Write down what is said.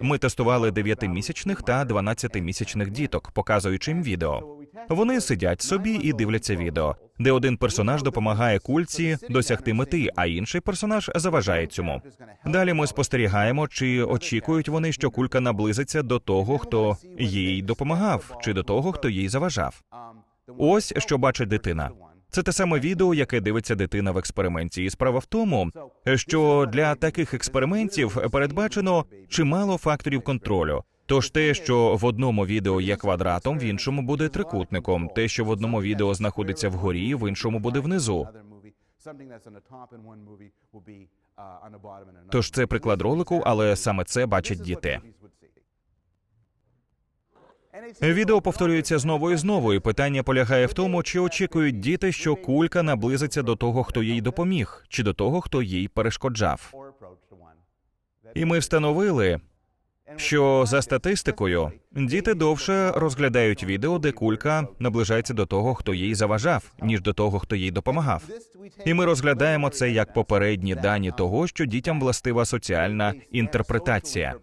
Ми тестували 9-місячних та 12-місячних діток, показуючи їм відео. Вони сидять собі і дивляться відео, де один персонаж допомагає кульці досягти мети, а інший персонаж заважає цьому. Далі ми спостерігаємо, чи очікують вони, що кулька наблизиться до того, хто їй допомагав, чи до того, хто їй заважав. Ось що бачить дитина. Це те саме відео, яке дивиться дитина в експерименті. І справа в тому, що для таких експериментів передбачено чимало факторів контролю. Тож те, що в одному відео є квадратом, в іншому буде трикутником. Те, що в одному відео знаходиться вгорі, в іншому буде внизу. Тож це приклад ролику, але саме це бачать діти. Відео повторюється знову і знову, і питання полягає в тому, чи очікують діти, що кулька наблизиться до того, хто їй допоміг, чи до того, хто їй перешкоджав. І ми встановили, що за статистикою діти довше розглядають відео, де кулька наближається до того, хто їй заважав, ніж до того, хто їй допомагав. І ми розглядаємо це як попередні дані того, що дітям властива соціальна інтерпретація.